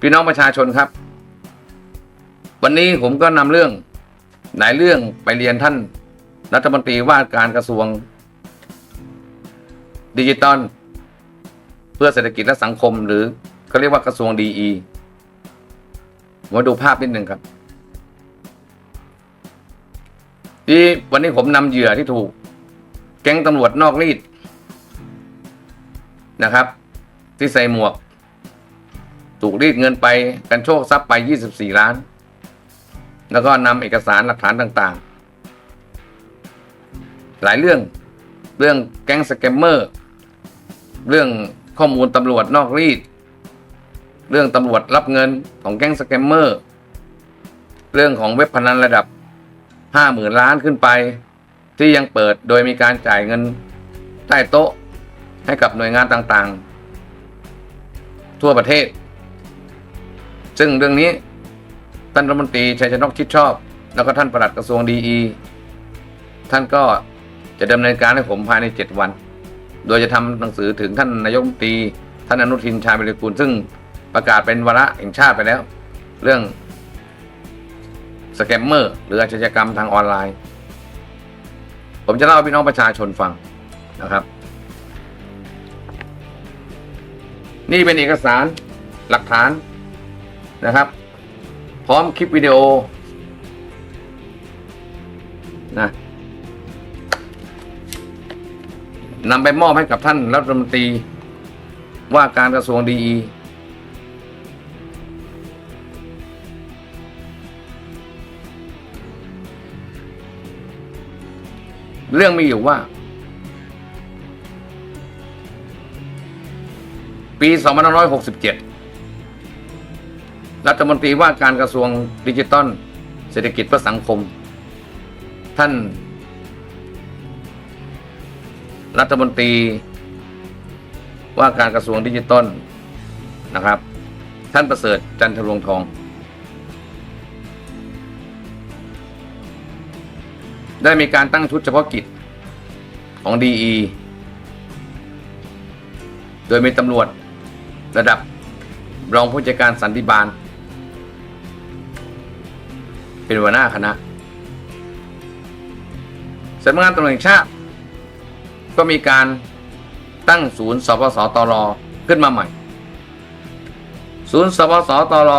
พี่น้องประชาชนครับ วันนี้ผมก็นำเรื่องหลายเรื่องไปเรียนท่านรัฐมนตรีว่าการกระทรวง ดิจิตอลเพื่อเศรษฐกิจและสังคม หรือเขาเรียกว่ากระทรวงดีมาดูภาพนิดหนึ่งครับ ที่วันนี้ผมนำเหยื่อที่ถูก แก๊งตำรวจนอกรีดนะครับ ที่ใส่หมวก ถูกรีดเงินไปกันโชคทรัพย์ไป 24 ล้าน แล้วก็นำเอกสารหลักฐานต่างๆ หลายเรื่องเรื่องแก๊งสแกมเมอร์ เรื่องข้อมูลตำรวจนอกรีด เรื่องตำรวจรับเงินของแก๊งสแกมเมอร์ เรื่องของเว็บพนันระดับ 50,000 ล้านขึ้นไป ที่ยังเปิดโดยมีการจ่ายเงินใต้โต๊ะให้กับหน่วยงานต่างๆ ทั่วประเทศ ซึ่งเรื่องนี้ท่านรัฐมนตรีชัยชนกชิดชอบ แล้วก็ท่านปลัดกระทรวงดีอีท่านก็จะดำเนินการให้ผมภายใน 7 วัน โดยจะทำหนังสือถึงท่านนายกรัฐมนตรีท่านอนุทินชาญวิริกูลซึ่งประกาศเป็นวาระแห่งชาติไปแล้ว เรื่องสแกมเมอร์หรืออาชญากรรมทางออนไลน์ ผมจะเล่าให้พี่น้องประชาชนฟังนะครับ นี่เป็นเอกสารหลักฐาน นะครับ พร้อมคลิปวิดีโอนะนำไปมอบให้กับท่านรัฐมนตรีว่าการกระทรวงดีเรื่องมีอยู่ว่า ปี 2567 รัฐมนตรีว่าการกระทรวงดิจิทัล เศรษฐกิจเพื่อสังคม ท่าน รัฐมนตรีว่าการกระทรวงดิจิทัลนะครับ ท่านประเสริฐจันทรวงทอง ได้มีการตั้งชุดเฉพาะกิจของดีโดยมีตำรวจระดับรองผู้จัดการสันติบาล เป็นหัวหน้าคณะสำนักงานตำรวจแห่งชาติ ก็มีการตั้งศูนย์สปสตรขึ้นมาใหม่ ศูนย์สปสตร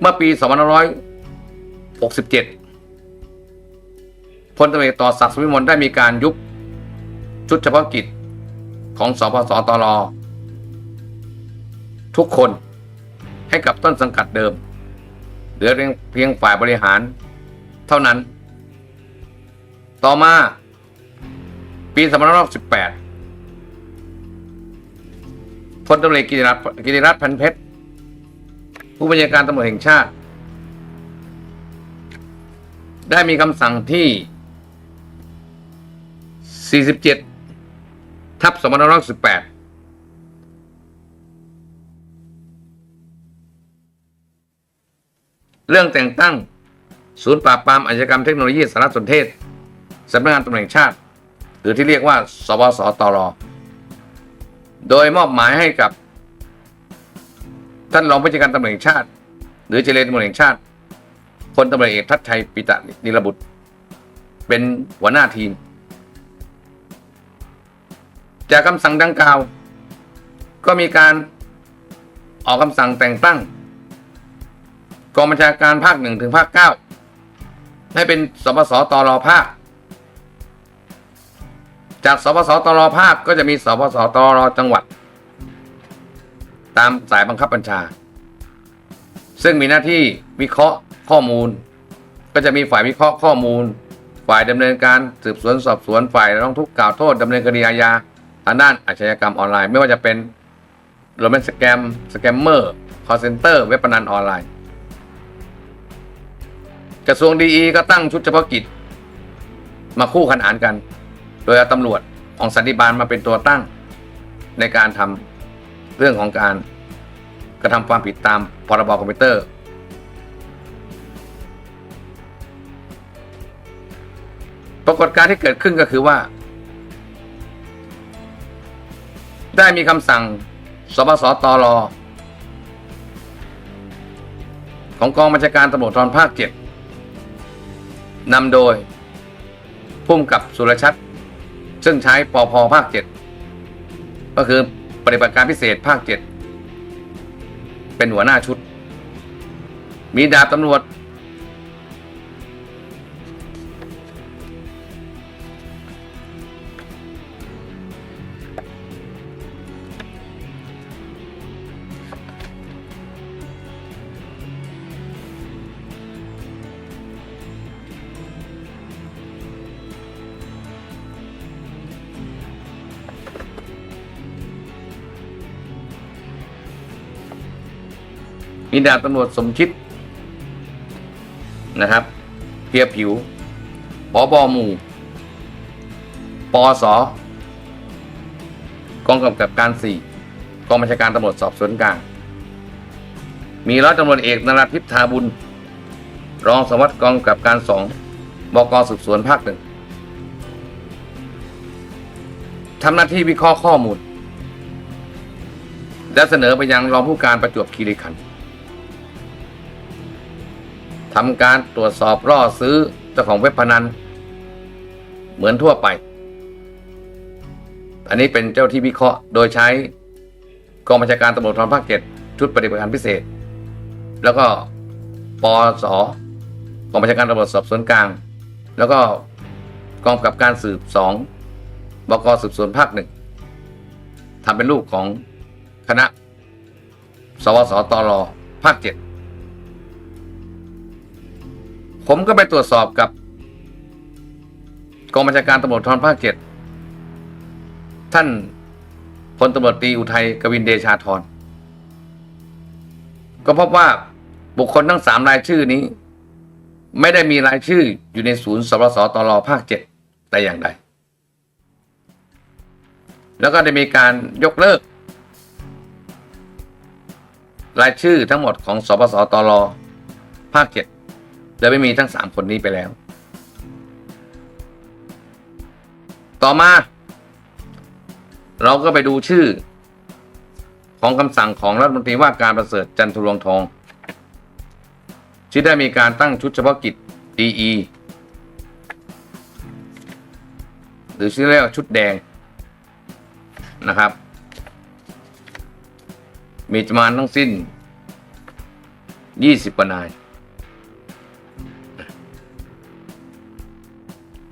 เมื่อปี2567พลตำรวจเอกต่อศักดิ์สุวิมลได้มีการยุบชุดเฉพาะกิจของสพสตรทุกคนให้กับต้นสังกัดเดิม เหลือเพียงฝ่ายบริหาร เท่านั้น ต่อมา ปี2518พลตำรวจกิติรัตน์กิติรัตน์พันเพชร ผู้บัญชาการตำรวจแห่งชาติ ได้มีคำสั่งที่ 47 ทับ2518 เรื่องแต่งตั้ง ศูนย์ปราบปรามอาชญากรรมเทคโนโลยีสารสนเทศสำนักงานตำรวจแห่งชาติ หรือที่เรียกว่า สวสตร โดยมอบหมายให้กับ ท่านรองผู้จัดการตำรวจแห่งชาติ หรือเจรตำรวจแห่งชาติพลตำรวจเอกทัศชัยปิตะนิรบุตร เป็นหัวหน้าทีม จากคำสั่งดังกล่าว ก็มีการออกคำสั่งแต่งตั้ง กองบัญชาการภาคหนึ่งถึงภาคเก้าให้เป็นสปสตรภาค จากสปสตรภาคก็จะมีสปสตรจังหวัด ตามสายบังคับบัญชา ซึ่งมีหน้าที่วิเคราะห์ข้อมูล ก็จะมีฝ่ายวิเคราะห์ข้อมูล ฝ่ายดำเนินการสืบสวนสอบสวนฝ่ายร้องทุกข์กล่าวโทษดำเนินคดีอาญาทางด้านอาชญากรรมออนไลน์ ไม่ว่าจะเป็นโรแมนสแกมสแกมเมอร์คอร์เซนเตอร์เว็บพนันออนไลน์ กระทรวงดีก็ตั้งชุดเฉพาะกิจ มาคู่ขนานกัน โดยเอาตำรวจของสันติบาลมาเป็นตัวตั้ง ในการทำเรื่องของการกระทำความผิดตามพรบคอมพิวเตอร์ ปรากฏการที่เกิดขึ้นก็คือว่า ได้มีคำสั่งสปสตรของกองบัญชาการตำรวจทรภาคเจ็ด นำโดยพุ่มกับสุรชัด ซึ่งใช้ปอพภาคเจ็ดก็คือปฏิบัติการพิเศษภาคเจ็ดเป็นหัวหน้าชุด มีดาบตำรวจ มีดาบตำรวจสมคิดนะครับเพียผิวปอบอหมู่ปอสกองกำกับการสี่กองบัญชาการตำรวจสอบสวนกลาง มีร้อยตำรวจเอกนราธิปทาบุญ รองสวัสดิ์กองกำกับการสองบกสืบสวนภาคหนึ่งทำหน้าที่วิเคราะห์ข้อมูล และเสนอไปยังรองผู้การประจวบคีรีขันธ์ ทำการตรวจสอบล่อซื้อเจ้าของเว็บพนัน เหมือนทั่วไป อันนี้เป็นเจ้าที่วิเคราะห์โดยใช้กองบัญชาการตำรวจทรภาคเจ็ดชุดปฏิบัติการพิเศษ แล้วก็ปอสกองบัญชาการตำรวจสอบสวนกลาง แล้วก็กองกับการสืบสองบกสืบสวนภาคหนึ่งทำเป็นลูกของคณะ สวสตรภาคเจ็ด ผมก็ไปตรวจสอบกับกองบัญชาการตำรวจทรภาคเจ็ดท่านพลตำรวจตีอุทัยกวินเดชาธรก็พบว่าบุคคลทั้งสามรายชื่อนี้ ไม่ได้มีรายชื่ออยู่ในศูนย์สรสตรภาคเจ็ดแต่อย่างใด แล้วก็ได้มีการยกเลิก รายชื่อทั้งหมดของสปสตรภาคเจ็ด โดยไม่มีทั้งสามคนนี้ไปแล้ว ต่อมา เราก็ไปดูชื่อ ของคำสั่งของรัฐมนตรีว่าการประเสริฐจันทรวงทองที่ได้มีการตั้งชุดเฉพาะกิจ DE หรือชื่อเรียกว่าชุดแดงนะครับ มีจำนวนทั้งสิ้น 20กว่านาย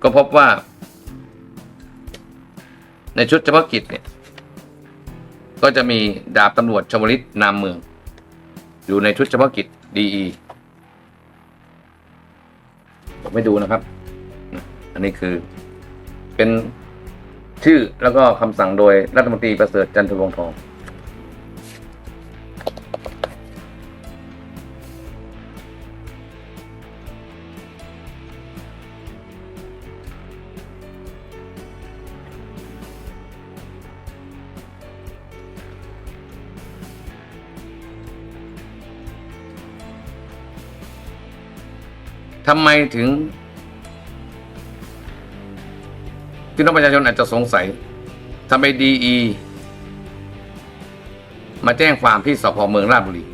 ก็พบว่า ในชุดเฉพาะกิจเนี่ย ก็จะมีดาบตำรวจชมลิตนามเมือง อยู่ในชุดเฉพาะกิจดีผมไม่ดูนะครับ อันนี้คือเป็นชื่อแล้วก็คำสั่งโดยรัฐมนตรีประเสริฐจันทรวงทอง ทำไมถึงพี่น้องประชาชนอาจจะสงสัยทำไมดีอีมาแจ้งความที่สพเมืองราชบุรี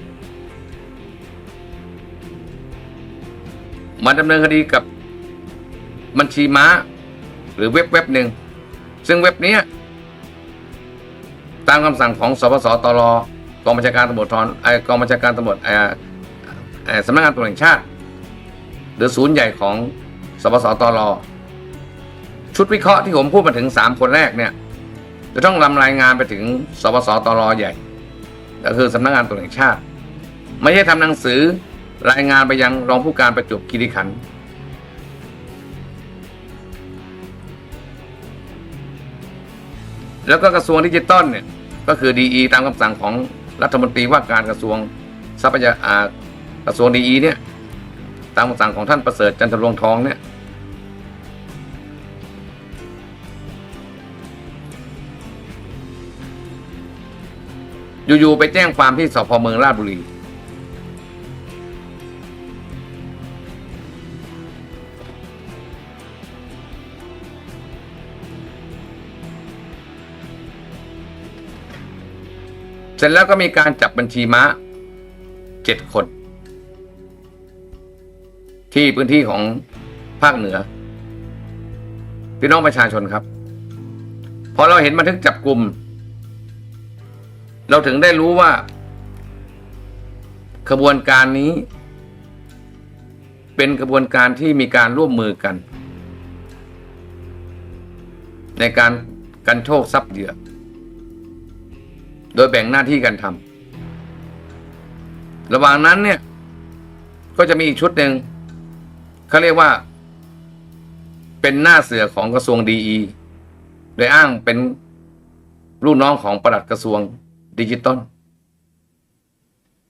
มาดำเนินคดีกับบัญชีม้า หรือเว็บเว็บหนึ่ง ซึ่งเว็บนี้ตามคำสั่งของสปสตรกองบัญชาการตำรวจทรไอกองบัญชาการตำรวจไอสำนักงานตำรวจแห่งชาติ หรือศูนย์ใหญ่ของสปสตรชุดวิเคราะห์ที่ผมพูดมาถึงสามคนแรกเนี่ย จะต้องนำรายงานไปถึงสปสตรใหญ่ ก็คือสำนักงานตำรวจแห่งชาติ ไม่ใช่ทำหนังสือรายงานไปยังรองผู้การประจวบคีรีขันธ์แล้วก็กระทรวงดิจิตอลเนี่ยก็คือดีตามคำสั่งของรัฐมนตรีว่าการกระทรวงทรัพยากรกระทรวงดีเนี่ย ตามคำสั่งของท่านประเสริฐจันทรวงทองเนี่ยอยู่ๆไปแจ้งความที่สพเมืองราชบุรี เสร็จแล้วก็มีการจับบัญชีม้าเจ็ดคน ที่พื้นที่ของภาคเหนือ พี่น้องประชาชนครับ พอเราเห็นบันทึกจับกลุ่ม เราถึงได้รู้ว่าขบวนการนี้ เป็นกระบวนการที่มีการร่วมมือกัน ในการกันโชคทรัพย์เหยื่อ โดยแบ่งหน้าที่กันทำระหว่างนั้นเนี่ย ก็จะมีอีกชุดหนึ่ง เขาเรียกว่า เป็นหน้าเสือของกระทรวงดีอีโดยอ้างเป็นลูกน้องของปลัดกระทรวงดิจิตอล